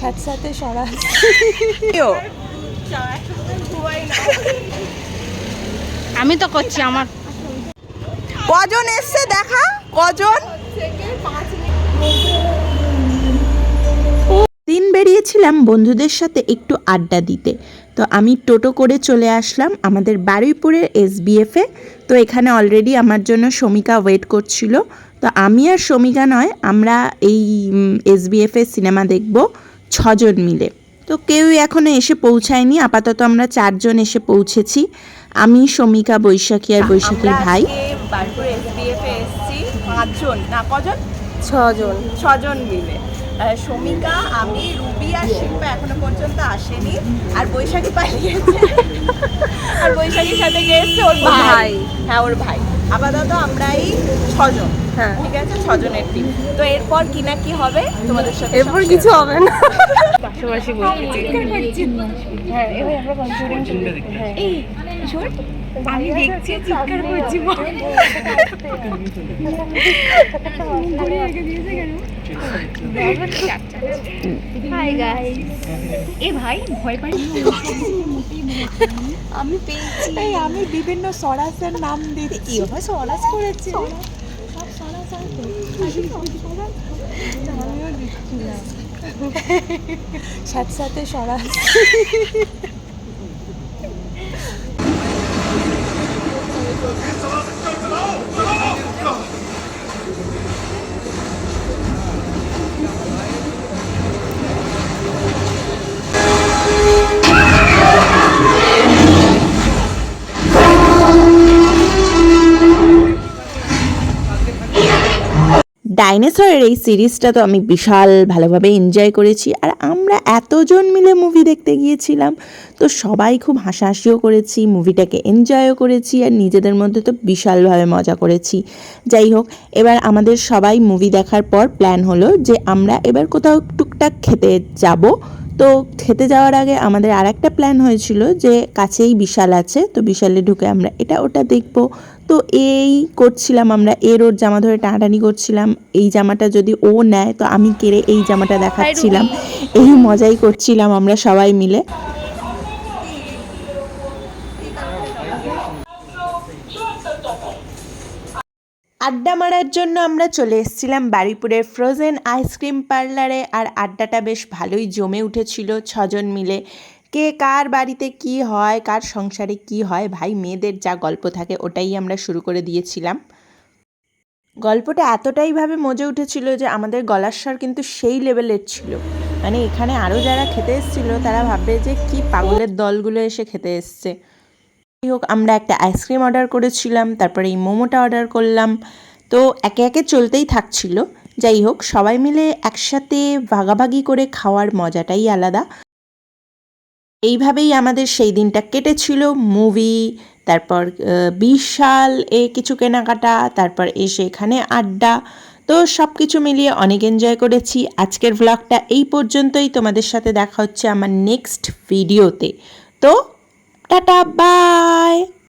সাথে সাথে সরা আমি তো করছি আমার। কজন এসছে দেখা? কজন? দিন বেরিয়েছিলাম বন্ধুদের সাথে একটু আড্ডা দিতে। তো আমি টোটো করে চলে আসলাম আমাদের বারুইপুরের এসবিএফে তো এখানে অলরেডি আমার জন্য শমিকা ওয়েট করছিল। তো আমি আর শমিকা নয় আমরা এই এসবিএফে সিনেমা দেখব। ছজন মিলে। তো কেউই এখনও এসে পৌঁছায়নি। আপাতত আমরা চারজন এসে পৌঁছেছি। আমি শমিকা বৈশাখী আর বৈশাখীর ভাই। বারপুর এসবিএফ এ এসেছি। পাঁচজন না কজন? ছজন। ছজন মিলে। শমিকা আমি রুবি আর শিল্পা এখনও পর্যন্ত আসেনি। আর বৈশাখী পালিয়েছে। আর বৈশাখীর সাথে গিয়েছে ওর ভাই। হ্যাঁ ওর ভাই। আপাতত আমরাই ছজন হ্যাঁ। ঠিক আছে? ছজনের টিম তো এরপর কি না কি হবে তোমাদের সাথে এরপর কিছু হবে না। পাশাপাশি বলছি। হ্যাঁ এবার আমরা কনফিডেন্স হ্যাঁ এই শোন আমি দেখছি চিৎকার করছি এ ভাই ভয় পাই আমি পেয়েছি। এই আমি বিভিন্ন সরাসের নাম দিচ্ছি। ও সরাস করেছি? সব সরাস আমিও সাথে সাথে সরাস ডাইনোসরের এই সিরিজটা তো আমি বিশাল ভালোভাবে এনজয় করেছি। আর আমরা এতজন মিলে মুভি দেখতে গিয়েছিলাম, তো সবাই খুব হাসাহাসিও করেছি মুভিটাকে এনজয়ও করেছি, আর নিজেদের মধ্যে তো বিশালভাবে মজা করেছি। যাই হোক, এবার আমাদের সবাই মুভি দেখার পর প্ল্যান হলো যে আমরা এবার কোথাও টুকটাক খেতে যাব। তো খেতে যাওয়ার আগে আমাদের আর একটা প্ল্যান হয়েছিল যে কাছেই বিশাল আছে তো বিশালে ঢুকে আমরা এটা ওটা দেখব। তো এই করছিলাম আমরা এর ওর জামা ধরে টানাটানি করছিলাম। এই জামাটা যদি ও নেয় তো আমি কেড়ে এই জামাটা দেখাচ্ছিলাম। এই মজাই করছিলাম আমরা সবাই মিলে। আড্ডা মারার জন্য আমরা চলে এসেছিলাম বারুইপুরের ফ্রোজেন আইসক্রিম পার্লারে আর আড্ডাটা বেশ ভালোই জমে উঠেছিল ছজন মিলে। কে কার বাড়িতে কি হয়, কার সংসারে কি হয়, ভাই মেয়েদের যা গল্প থাকে ওটাই আমরা শুরু করে দিয়েছিলাম। গল্পটা এতটাইভাবে মজে উঠেছিল যে আমাদের গলার স্বর কিন্তু সেই লেভেলের ছিল। মানে এখানে আরও যারা খেতে এসেছিল তারা ভাববে যে কি পাগলের দলগুলো এসে খেতে এসছে। হোক, আমরা একটা আইসক্রিম অর্ডার করেছিলাম, তারপরে এই মোমোটা অর্ডার করলাম। তো একে একে চলতেই থাকছিল। যাই হোক, সবাই মিলে একসাথে ভাগাভাগি করে খাওয়ার মজাটাই আলাদা। এইভাবেই আমাদের সেই দিনটা কেটেছিল। মুভি, তারপর বিশাল এ কিছু কেনাকাটা, তারপর এসে এখানে আড্ডা। তো সব কিছু মিলিয়ে অনেক এনজয় করেছি। আজকের ব্লগটা এই পর্যন্তই। তোমাদের সাথে দেখা হচ্ছে আমার নেক্সট ভিডিওতে তো টাটা বাই।